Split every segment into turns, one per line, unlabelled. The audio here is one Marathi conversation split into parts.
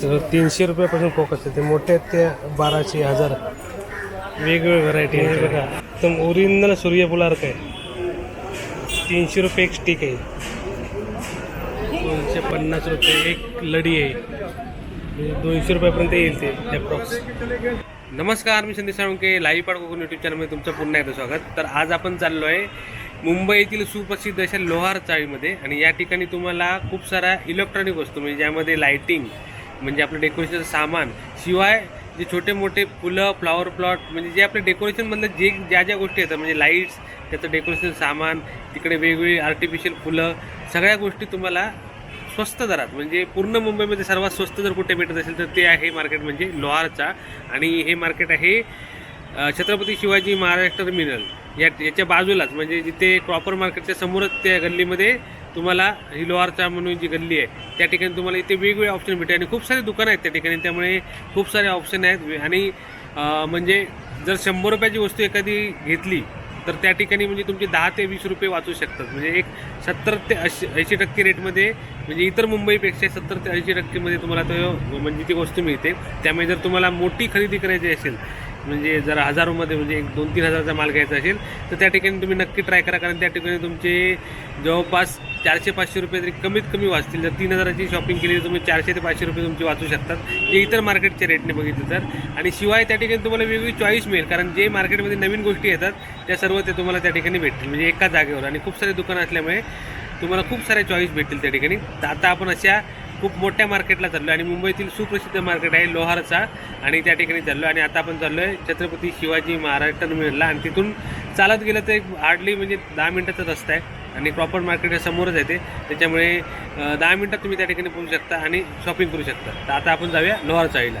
सगळं तीनशे रुपयापासून फोकस आहे. ते मोठे आहेत ते बाराशे हजार. वेगवेगळ्या व्हरायटी आहे. बघा एकदम ओरिजिनल सूर्यफुलासारखं आहे. तीनशे रुपये एक स्टिक आहे. दोनशे पन्नास रुपये एक लढी आहे. दोनशे रुपयापर्यंत येईल ते अप्रॉक्स नमस्कार मी संदेश साळुंके. लाईव्ह पाड कोकण यूट्यूब चॅनलमध्ये तुमचं पुन्हा एकदा स्वागत. तर आज आपण चाललो आहे मुंबईतील सुप्रसिद्ध अशा लोहार चाळीमध्ये आणि या ठिकाणी तुम्हाला खूप साऱ्या इलेक्ट्रॉनिक वस्तू म्हणजे ज्यामध्ये लाईटिंग म्हणजे आपलं डेकोरेशनचं सामान शिवाय जे छोटे मोठे फुलं फ्लॉवर प्लॉट म्हणजे जे आपले डेकोरेशनमधलं जे ज्या ज्या गोष्टी येतात म्हणजे लाईट्स त्याचं डेकोरेशन सामान तिकडे वेगवेगळी आर्टिफिशियल फुलं सगळ्या गोष्टी तुम्हाला स्वस्त दरात म्हणजे पूर्ण मुंबईमध्ये सर्वात स्वस्त जर कुठे भेटत असेल तर ते आहे मार्केट म्हणजे लोहारचा. आणि हे मार्केट आहे छत्रपती शिवाजी महाराष्ट्र मिनल या याच्या बाजूलाच म्हणजे जिथे प्रॉपर मार्केटच्या समोरच त्या गल्लीमध्ये तुम्हाला ही लोहारचा म्हणून जी गल्ली आहे त्या ठिकाणी तुम्हाला इथे वेगवेगळे ऑप्शन भेटेल. आणि खूप सारे दुकानं आहेत त्या ठिकाणी त्यामुळे खूप सारे ऑप्शन आहेत. आणि म्हणजे जर शंभर रुपयाची वस्तू एखादी घेतली तर त्या ठिकाणी म्हणजे तुमचे दहा ते वीस रुपये वाचू शकतात. म्हणजे एक सत्तर ते ऐंशी ऐंशी टक्के रेटमध्ये म्हणजे इतर मुंबईपेक्षा सत्तर ते ऐंशी टक्केमध्ये तुम्हाला तो म्हणजे ती वस्तू मिळते. त्यामुळे जर तुम्हाला मोठी खरेदी करायची असेल म्हणजे जर हजारोमध्ये म्हणजे एक दोन तीन हजारचा माल घ्यायचा असेल तर त्या ठिकाणी तुम्ही नक्की ट्राय करा. कारण त्या ठिकाणी तुमचे जवळपास चारशे पाचशे रुपये तरी कमीत कमी वाचतील. जर तीन हजाराची शॉपिंग केली तर तुम्ही चारशे ते पाचशे रुपये तुमचे वाचू शकतात. जे इतर मार्केटच्या रेटने बघितलं तर. आणि शिवाय त्या ठिकाणी तुम्हाला वेगळी चॉईस मिळेल. कारण जे मार्केटमध्ये नवीन गोष्टी येतात त्या सर्व ते तुम्हाला त्या ठिकाणी भेटतील. म्हणजे एका जागेवर. आणि खूप सारे दुकानं असल्यामुळे तुम्हाला खूप साऱ्या चॉईस भेटतील त्या ठिकाणी. तर आता आपण अशा खूप मोठ्या मार्केटला चाललो आणि मुंबईतील सुप्रसिद्ध मार्केट आहे लोहारचा आणि त्या ठिकाणी चाललो आणि आता आपण चाललो आहे छत्रपती शिवाजी महाराज टर्मिनलला. आणि तिथून चालत गेलं तर एक हार्डली म्हणजे दहा मिनटाचा रस्ता आहे आणि प्रॉपर मार्केटच्या समोरच आहे ते. त्याच्यामुळे दहा मिनटात तुम्ही त्या ठिकाणी पोहोचू शकता आणि शॉपिंग करू शकता. तर आता आपण जाऊया लोहार चाळीला.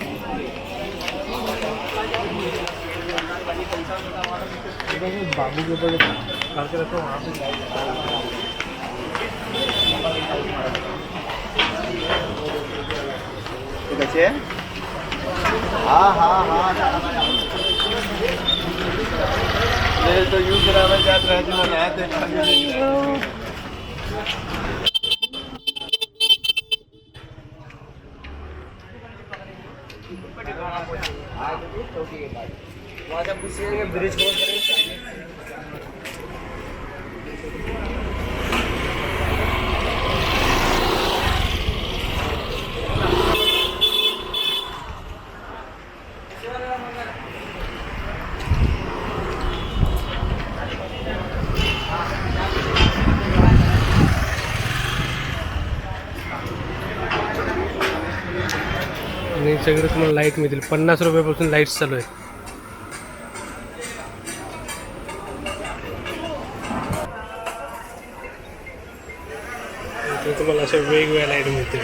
बाबू के ऊपर करके रखो वहाँ पे।
ঠিক আছে हाँ, हाँ हाँ हाँ मेरे तो यूज़ करावा जात रहे जो नया देखा
हाँ, तो वहाँ से पूछिएगा ब्रिज क्रॉस करेंगे इकडे तुम्हाला लाइट मिळतील. पन्नास रुपयापासून लाईट्स चालू आहे तुम्हाला अशा वेगवेगळ्या लाइट मिळतील.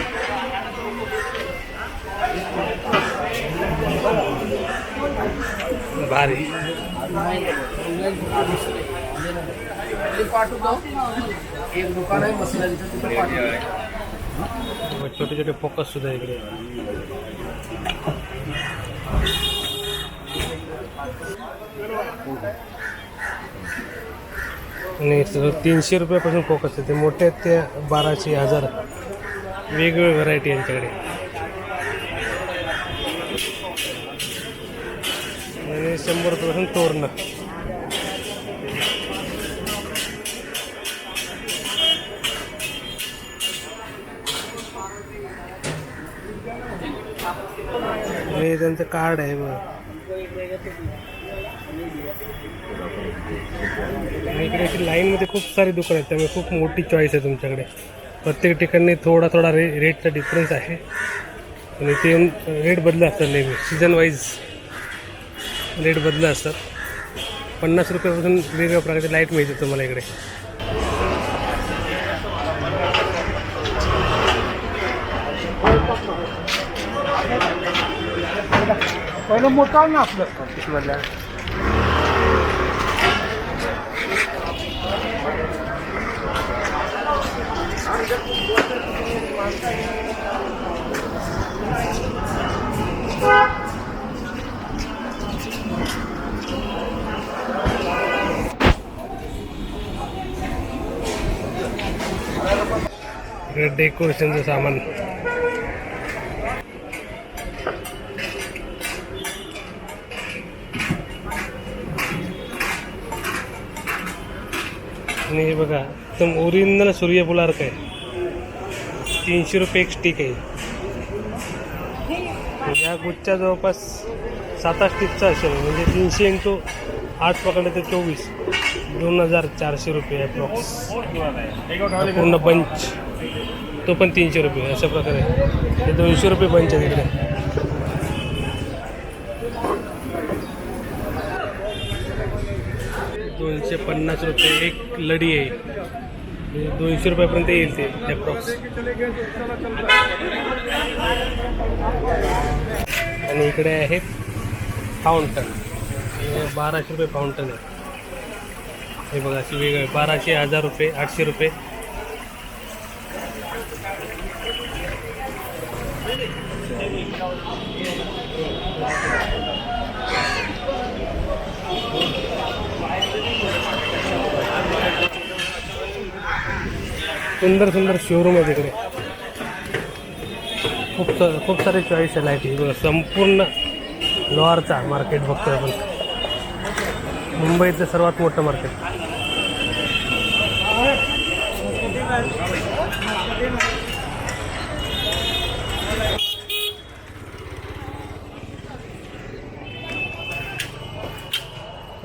भारी.
एक दुकान आहे
छोटे छोटे फोकस सुद्धा इकडे. नाही तीनशे रुपयापासून फोकस आहे. ते मोठे आहेत ते बाराशे हजार. वेगवेगळी व्हरायटी आहे यांच्याकडे. आणि शंभर रुपयापासून तोरणं. त्यांचं कार्ड आहे बघ. इकडे अशी लाईनमध्ये खूप सारी दुकान आहेत त्यामुळे खूप मोठी चॉईस आहे तुमच्याकडे. प्रत्येक ठिकाणी थोडा थोडा रे रेटचा डिफरन्स आहे. आणि ते रेट बदलत असतात नेहमी. सीझन वाईज रेट बदलत असतात. पन्नास रुपयापासून वेगवेगळ्या प्रकारचे लाइट मिळते तुम्हाला इकडे.
पहिलं मोठा ना आपलं.
इकडे डेकोरेशनचं सामान. बघा एकदम ओरिजिनल सूर्यफुलार्क आहे. तीनशे रुपये एक स्टिक आहे. म्हणजे या गुच्छा जवळपास सात आठ स्टिकचा असेल. म्हणजे तीनशे इंटू आठ पकडले तर चोवीस. दोन हजार चारशे रुपये अप्रॉक्स पूर्ण बंच तो पण तीनशे रुपये अशा प्रकारे. हे दोनशे रुपये बंच आहे तिकडे. दोनशे पन्नास रुपये एक लढी आहे. म्हणजे दोनशे रुपयापर्यंत येईल ते अप्रॉक्स आणि इकडे आहे फाउंटन बाराशे रुपये फाउंटन आहे. हे बघा अशी वेगळं बाराशे हजार रुपये आठशे रुपये. सुंदर सुंदर शोरूम आहे तिकडे. खूप खूप सारे चॉईस आहे लाइट संपूर्ण लोहारचा मार्केट बघतोय आपण. मुंबईतलं सर्वात मोठं मार्केट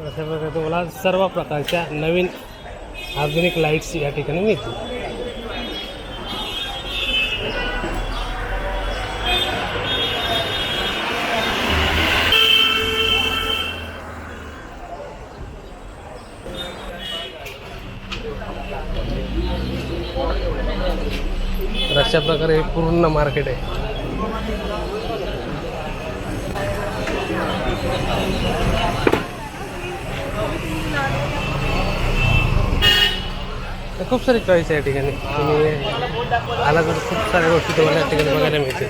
अशा प्रकारे तुम्हाला सर्व प्रकारच्या नवीन आधुनिक लाईट्स या ठिकाणी मिळतील. तर अशा प्रकारे हे पूर्ण मार्केट आहे. खूप सारे चॉईस आहे या ठिकाणी. तुम्ही आला तर खूप साऱ्या गोष्टी तुम्हाला या ठिकाणी बघायला मिळतील.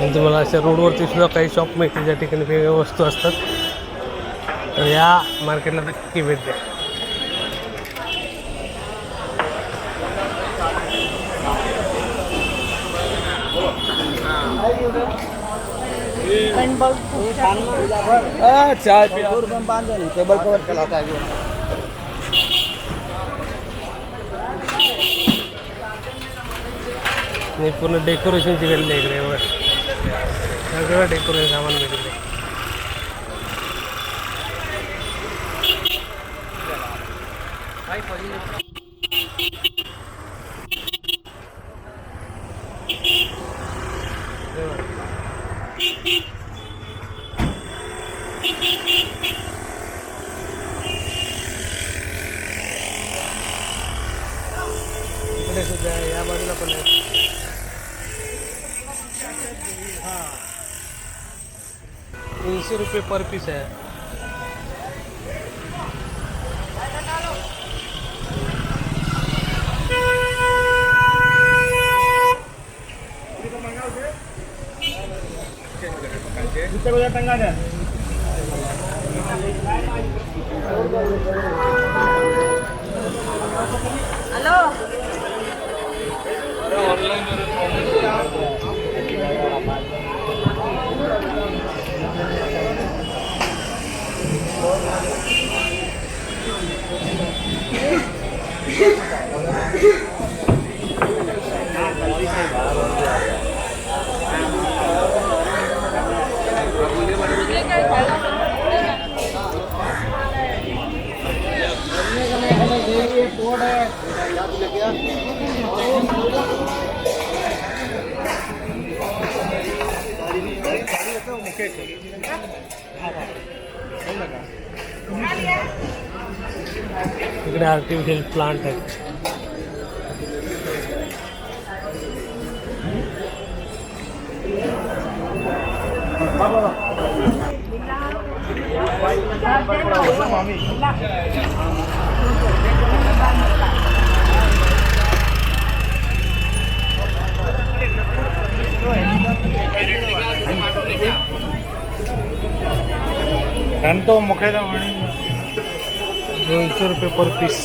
आणि तुम्हाला अशा रोडवरती सुद्धा काही शॉप मिळतील ज्या ठिकाणी वेगवेगळ्या वस्तू असतात. तर या मार्केटला नक्की भेट द्या.
चाय टेबल कवर चलाता
आणि पूर्ण डेकोरेशनची गल्ली आहे इकडे एवढं. सगळं डेकोरेशन सामान भेटले इकडे सुद्धा या बाजूला पण आहे. तीन सौ रुपये पर पीस है Kita boleh tengah ya. इकडे आर्टिफिशियल प्लांट आहेत
घंटो मुखेला म्हणे
दोनशे रुपये पर पीस